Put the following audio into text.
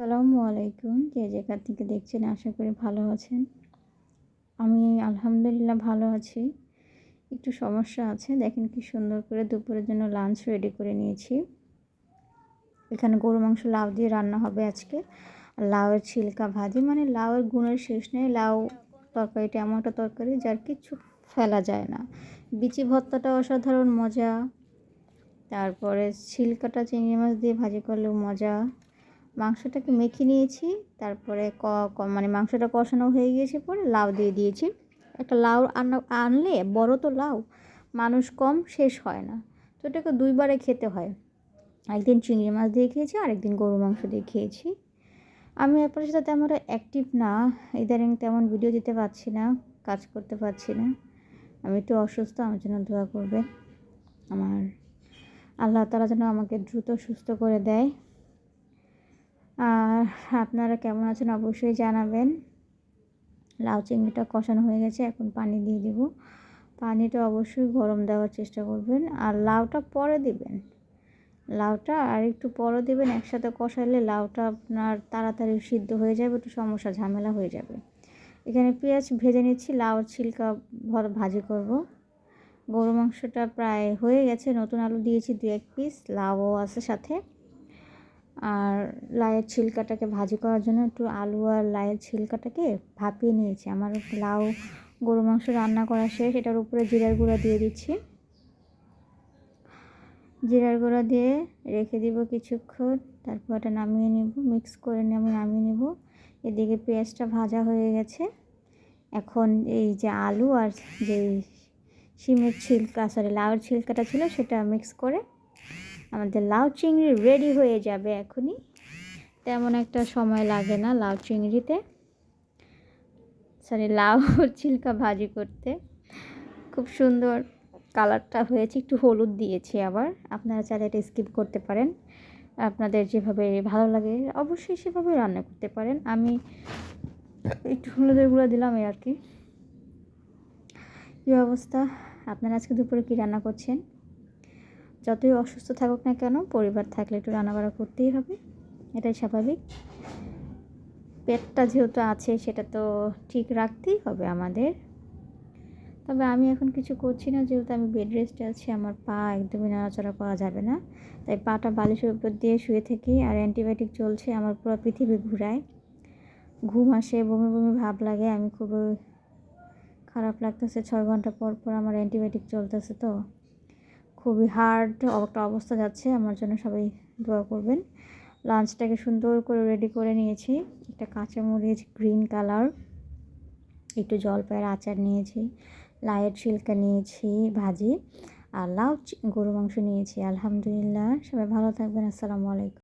আসসালামু আলাইকুম। যে যেখান থেকে দেখছেন, আশা করি ভালো আছেন। আমি আলহামদুলিল্লাহ ভালো আছি। একটু সমস্যা আছে। দেখেন কি সুন্দর করে দুপুরের জন্য লাঞ্চ রেডি করে নিয়েছি। এখানে গরু মাংস, লাউ দিয়ে রান্না হবে আজকে। লাউয়ের ছিলকা ভাজি মানে লাউয়ের গুণের শেষ নেই। লাউ তরকারিটা এমন একটা তরকারি, যার কিচ্ছু ফেলা যায় না। বিচি ভর্তাটা অসাধারণ, মজা। তারপরে ছিলকাটা চিংড়ি মাছ দিয়ে ভাজি করলেও মজা। মাংসটাকে মেখে নিয়েছি, তারপরে ক মানে মাংসটা কষানো হয়ে গিয়েছে পরে লাউ দিয়ে দিয়েছি। একটা লাউ আনা, আনলে, বড় তো লাউ, মানুষ কম, শেষ হয় না। তো এটাকে দুইবারে খেতে হয়। একদিন চিংড়ি মাছ দিয়ে খেয়েছি, আরেকদিন গরু মাংস দিয়ে খেয়েছি। আমি আপনার সাথে তেমন অ্যাক্টিভ না ইদারিং তেমন ভিডিও দিতে পারছি না, কাজ করতে পারছি না। আমি একটু অসুস্থ, আমার জন্য দোয়া করবে আমার আল্লাহ তালা যেন আমাকে দ্রুত সুস্থ করে দেয়। আপনারা কেমন আছেন অবশ্যই জানাবেন। লাউ চিংড়িটা কষানো হয়ে গেছে, এখন পানি দিয়ে দিব। পানিটা অবশ্যই গরম দেওয়ার চেষ্টা করবেন, আর লাউটা পরে দিবেন। লাউটা আর একটু পরে দেবেন, একসাথে কষাইলে লাউটা আপনার তাড়াতাড়ি সিদ্ধ হয়ে যাবে, একটু সমস্যা, ঝামেলা হয়ে যাবে। এখানে পেঁয়াজ ভেজে নিচ্ছি, লাউ ছিলকা ভর ভাজি করব। গরু মাংসটা প্রায় হয়ে গেছে, নতুন আলু দিয়েছি দু এক পিস, লাউও আছে সাথে। আর লাউয়ের ছিলকাটাকে ভাজি করার জন্য একটু আলু আর লাউয়ের ছিলকাটাকে ভাপিয়ে নিয়েছি। আমার লাউ গরু মাংস রান্না করা শেষ। এটার উপরে জিরার গুঁড়া দিয়ে দিচ্ছি। জিরার গুঁড়া দিয়ে রেখে দিব কিছুক্ষণ। তারপর এটা নামিয়ে নিব। মিক্স করে নিয়ে আমি নামিয়ে নিব। এদিকে পেঁয়াজটা ভাজা হয়ে গেছে। এখন এই যে আলু আর যে শিমের ছিলকা সরি লাউয়ের ছিলকাটা ছিল সেটা মিক্স করে আমাদের লাউ চিংড়ি রেডি হয়ে যাবে এখনই। তেমন একটা সময় লাগে না লাউ চিংড়িতে। সরি লাউ চিল্কা ভাজি করতে। খুব সুন্দর কালারটা হয়েছে, একটু হলুদ দিয়েছি আবার। আপনারা চাইলে এটা স্কিপ করতে পারেন। আপনাদের যেভাবে ভালো লাগে, অবশ্যই সেভাবে রান্না করতে পারেন। আমি একটু হলুদের গুঁড়ো দিলাম এই আর কি। কী অবস্থা? আপনারা আজকে দুপুরে কী রান্না করছেন? যতই অসুস্থ থাকুক না কেন, পরিবার থাকলে একটু রান্নাবাড়া করতেই হবে, এটাই স্বাভাবিক। পেটটা যেহেতু আছে, সেটা তো ঠিক রাখতেই হবে আমাদের। তবে আমি এখন কিছু করছি না, যেহেতু আমি বেড রেস্টে আছি, আমার পা একদমই নাড়াচড়া করা যাবে না। তাই পাটা বালিশের উপর দিয়ে শুয়ে থাকি, আর অ্যান্টিবায়োটিক চলছে আমার পুরো পৃথিবী ঘুরায়। ঘুম আসে, বমি বমি ভাব লাগে, আমি খুবই খারাপ লাগতেছে। ছয় ঘণ্টা পর পর আমার অ্যান্টিবায়োটিক চলতেছে তো। খুবই হার্ড একটা অবস্থা যাচ্ছে, আমার জন্য সবাই দোয়া করবেন। লাঞ্চটাকে সুন্দর করে রেডি করে নিয়েছি, একটা কাঁচামরিচ গ্রিন কালার একটু জলপাইয়ের আচার নিয়েছি লায়ের ছিলকা নিয়েছি, ভাজি, আর লাউ গরু মাংস নিয়েছি, আলহামদুলিল্লাহ, সবাই ভালো থাকবেন, আসসালামু আলাইকুম।